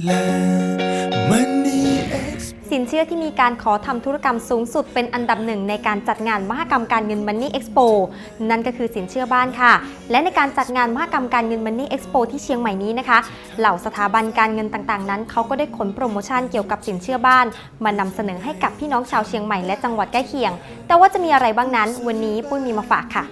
Thailand Money X สินเชื่อที่มีการขอทำธุรกรรมสูงสุดเป็นอันดับหนึ่งในการจัดงานมหกรรมการเงิน Money Expo นั่นก็คือสินเชื่อบ้านค่ะ และในการจัดงานมหกรรมการเงิน Money Expo ที่เชียงใหม่นี้นะคะ เหล่าสถาบันการเงินต่างๆ นั้นเขาก็ได้ขนโปรโมชั่นเกี่ยวกับสินเชื่อบ้าน มานำเสนอให้กับพี่น้องชาวเชียงใหม่และจังหวัดใกล้เคียง แต่ว่าจะมีอะไรบ้างนั้น วันนี้ปุ้ยมีมาฝากค่ะ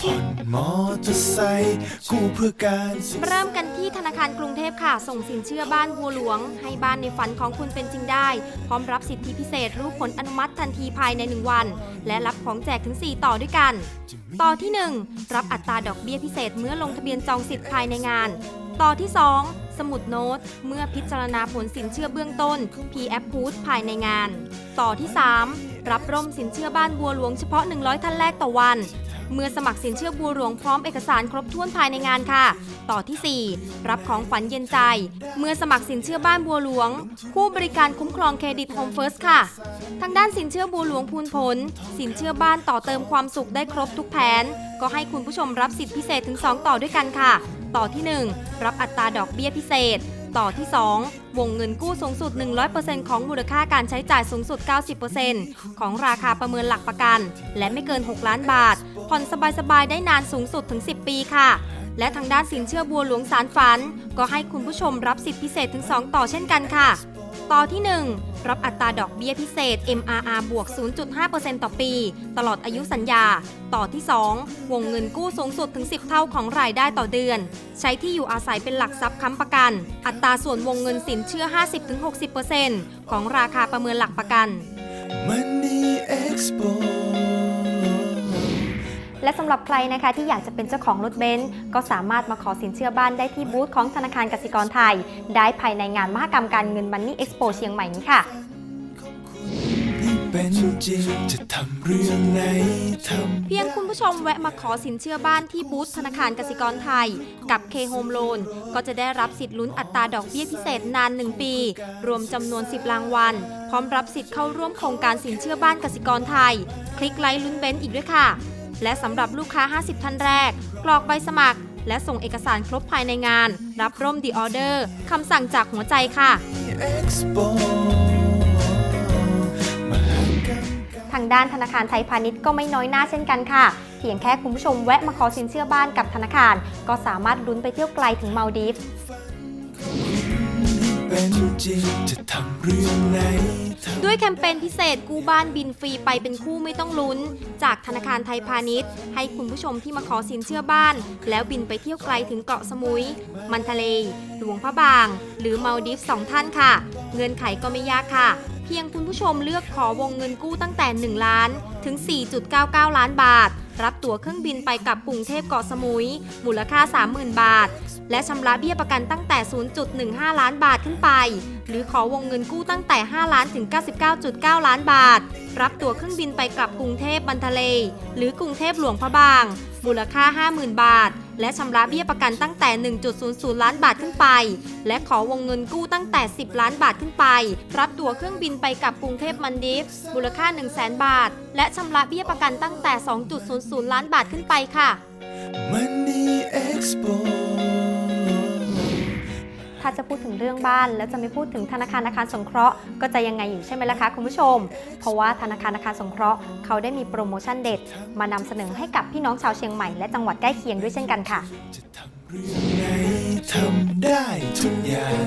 ผ่อนมอเตอร์ไซค์กู้เพื่อการศึกษา เริ่มกันที่ธนาคารกรุงเทพค่ะ ส่งสินเชื่อบ้านบัวหลวง ให้บ้านในฝันของคุณเป็นจริงได้ พร้อมรับสิทธิพิเศษรู้ผลอนุมัติทันทีภายใน 1 วัน และรับของแจกถึง 4 ต่อด้วยกัน ต่อที่ 1 รับอัตราดอกเบี้ยพิเศษเมื่อลงทะเบียนจองสิทธิ์ภายในงาน ต่อที่ 2 สมุดโน้ต เมื่อพิจารณาผลสินเชื่อเบื้องต้น P App p o o ภายในงาน ต่อที่ 3 รับร่มสินเชื่อบ้านบัวหลวงเฉพาะ 100 ท่านแรกต่อวัน เมื่อสมัครสินเชื่อบัวหลวงพร้อมเอกสารครบถ้วนภายในงานค่ะ ต่อทีสี่ 4 รับของขวัญเย็นใจ เมื่อสมัครสินเชื่อบ้านบัวหลวง คู่บริการคุ้มครองเครดิตโฮมเฟิร์สค่ะ ทางด้านสินเชื่อบัวหลวงพูนผล สินเชื่อบ้านต่อเติมความสุขได้ครบทุกแผน ก็ให้คุณผู้ชมรับสิทธิพิเศษถึง 2 ต่อด้วยกันค่ะ ต่อที่ 1 รับอัตราดอกเบี้ยพิเศษ ต่อที่ 2 วงเงินกู้สูงสุด 100%ของมูลค่าการใช้จ่ายสูงสุด 90%ของราคาประเมินหลักประกัน และไม่เกิน 6 ล้านบาท ผ่อนสบายๆ ได้นานสูงสุดถึง 10 ปีค่ะ และทางด้านสินเชื่อบัวหลวงสารฝัน ก็ให้คุณผู้ชมรับสิทธิพิเศษถึง 2 ต่อเช่นกันค่ะ ต่อที่ 1 รับอัตราดอกเบี้ยพิเศษ MRR บวก 0.5%ต่อปี ตลอดอายุสัญญา ต่อที่ 2 วงเงินกู้สูงสุดถึง 10 เท่าของรายได้ต่อเดือน ใช้ที่อยู่อาศัยเป็นหลักทรัพย์ค้ำประกัน อัตราส่วนวงเงินสินเชื่อ 50-60%ของราคาประเมินหลักประกัน Money Expo และสำหรับใครนะคะที่อยากจะเป็นเจ้าของรถเบนซ์ก็สามารถมาขอสินเชื่อบ้านได้ที่บูธของธนาคารกสิกรไทย ได้ภายในงานมหกรรมการเงินมันนี่เอ็กซ์โปเชียงใหม่นี้ค่ะที่เป็นจริงจะทำเรื่องไหนทำเพียงคุณผู้ชมแวะมาขอสินเชื่อบ้านที่บูธธนาคารกสิกรไทย กับ K Home Loan ก็จะได้รับสิทธิ์ลุ้นอัตราดอกเบี้ยพิเศษนาน 1 ปี รวมจำนวน 10 รางวัล พร้อมรับสิทธิ์เข้าร่วมโครงการสินเชื่อบ้านกสิกรไทย คลิกไลค์ลุ้นเบนซ์อีกด้วยค่ะ และสำหรับลูกค้า 50 ท่านแรก กรอกใบสมัคร และส่งเอกสารครบภายในงาน รับร่มดีออเดอร์คำสั่งจากหัวใจค่ะ Expo ทางด้านธนาคารไทยพาณิชย์ก็ไม่น้อยหน้าเช่นกันค่ะ เพียงแค่คุณผู้ชมแวะมาขอสินเชื่อบ้านกับธนาคาร ก็สามารถลุ้นไปเที่ยวไกลถึงมาลดีฟส์ เป็นจริงจะทำเรื่องไหนทำ ด้วยแคมเปญพิเศษกู้บ้านบินฟรีไปเป็นคู่ไม่ต้องลุ้น จากธนาคารไทยพาณิชย์ ให้คุณผู้ชมที่มาขอสินเชื่อบ้าน แล้วบินไปเที่ยวไกลถึงเกาะสมุย มันทะเล หลวงพระบาง หรือมาลดีฟส์สองท่านค่ะ เงื่อนไขก็ไม่ยากค่ะ พียงคุณผู้ชมเลือกขอวงเงินกู้ตั้งแต่ 1 ล้าน ถึง 4.99 ล้านบาท รับตั๋วเครื่องบินไปกับกรุงเทพเกาะสมุย มูลค่า 30,000 บาท และชำระเบี้ยประกันตั้งแต่ 0.15 ล้านบาทขึ้นไป หรือขอวงเงินกู้ตั้งแต่ 5 ล้านถึง 99.9 ล้านบาท รับตั๋วเครื่องบินไปกลับกรุงเทพบันทะเล หรือกรุงเทพหลวงพระบาง มูลค่า 50,000 บาท และชำระเบี้ยประกันตั้งแต่ 1.00 ล้านบาทขึ้นไป และขอวงเงินกู้ตั้งแต่ 10 ล้านบาทขึ้นไป รับ ตั๋วเครื่องบินไปกลับกรุงเทพมันดิฟส์มูลค่า 100,000บาท และชำระเบี้ยประกันตั้งแต่ 2.00 ล้านบาทขึ้นไปค่ะ Money Expo ถ้าจะพูดถึงเรื่องบ้าน แล้วจะไม่พูดถึงธนาคารอาคารสงเคราะห์ก็จะยังไงอยู่ใช่ไหมล่ะคะคุณผู้ชม เพราะว่าธนาคารอาคารสงเคราะห์เขาได้มีโปรโมชั่นเด็ด มานำเสนอให้กับพี่น้องชาวเชียงใหม่และจังหวัดใกล้เคียงด้วยเช่นกันค่ะจะ ทำเรื่องไหนทำได้ทุกอย่าง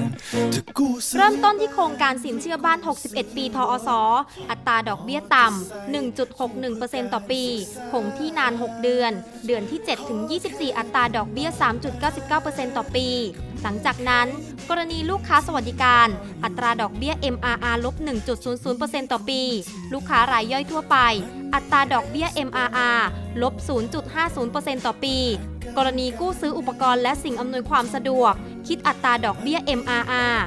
จะกู้สักเริ่มต้นที่โครงการสินเชื่อบ้าน 61 ปี ทอสอัตราดอกเบี้ยต่ำ 1.61%ต่อปี คงที่นาน 6 เดือน เดือนที่ 7 ถึง 24 อัตราดอกเบี้ย 3.99%ต่อปี หลังจากนั้น กรณีลูกค้าสวัสดิการ อัตราดอกเบี้ย MRR ลบ 1.00%ต่อปี ลูกค้ารายย่อยทั่วไป อัตราดอกเบี้ย MRR ลบ 0.50%ต่อปี กรณีกู้ซื้ออุปกรณ์และสิ่งอำนวยความสะดวก คิดอัตราดอกเบี้ย MRR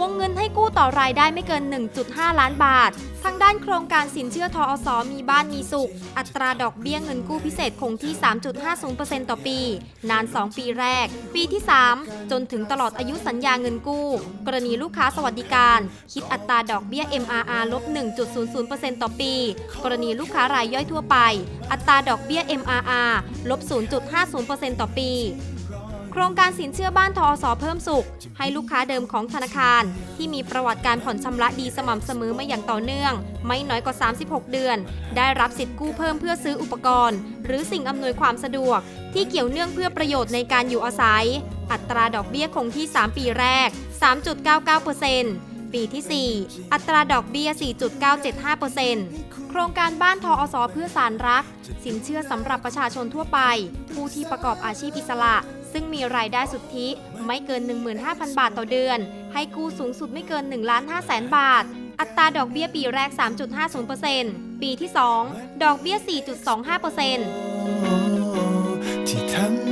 วงเงินให้กู้ต่อรายได้ไม่เกิน 1.5 ล้านบาท ทางด้านโครงการสินเชื่อทอสมีบ้านมีสุข อัตราดอกเบี้ยเงินกู้พิเศษคงที่ 3.50%ต่อปี นาน 2 ปีแรก ปีที่ 3 จนถึงตลอดอายุสัญญาเงินกู้ กรณีลูกค้าสวัสดิการ คิดอัตราดอกเบี้ย MRR ลบ 1.00%ต่อปี กรณีลูกค้ารายย่อยทั่วไป อัตราดอกเบี้ย MRR ลบ 0.50%ต่อปี คครงการสินเชื่อบ้านทอสอเพิ่มสุข ให้ลูกค้าเดิมของธนาคาร ที่มีประวัติการผ่อนชำระดีสม่ำเสมอมาอย่างต่อเนื่อง ไม่น้อยกว่า 36 เดือน ได้รับสิทธิ์กู้เพิ่มเพื่อซื้ออุปกรณ์ หรือสิ่งอำนวยความสะดวก ที่เกี่ยวเนื่องเพื่อประโยชน์ในการอยู่อาศัย อัตราดอกเบี้ยคงที่ 3 ปีแรก 3.99%ปีที่ 4 อัตราดอกเบี้ย 4.975%โครงการบ้านทออสอเพื่อสารรัก สินเชื่อสำหรับประชาชนทั่วไป ผู้ที่ประกอบอาชีพอิสระ ซึ่งมีรายได้สุทธิไม่เกิน 15,000 บาทต่อเดือน ให้กู้สูงสุดไม่เกิน1ล้าน5แสนบาท อัตราดอกเบี้ยปีแรก 3.50%ปีที่ 2 ดอกเบี้ย 4.25%ที่ทำ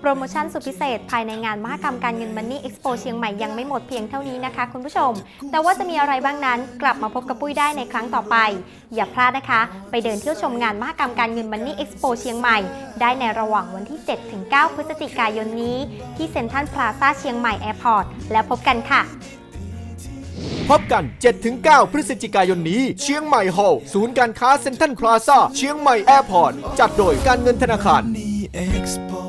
โปรโมชั่นสุดพิเศษ ภายในงานมหกรรมการเงินมันนี่เอ็กซ์โปเชียงใหม่ยังไม่หมดเพียงเท่านี้นะคะคุณผู้ชม แต่ว่าจะมีอะไรบ้างนั้นกลับมาพบกับปุ้ยได้ในครั้งต่อไป อย่าพลาดนะคะ ไปเดินเที่ยวชมงานมหกรรมการเงินมันนี่เอ็กซ์โปเชียงใหม่ ได้ในระหว่างวันที่ 7-9 พฤศจิกายนนี้ ที่เซ็นทรัลพลาซ่าเชียงใหม่แอร์พอร์ตแล้วพบกันค่ะพบกัน 7-9 พฤศจิกายนนี้ เชียงใหม่ฮอลล์ศูนย์การค้าเซ็นทรัลพลาซ่า เชียงใหม่แอร์พอร์ต จัดโดยการเงินธนาคาร Expo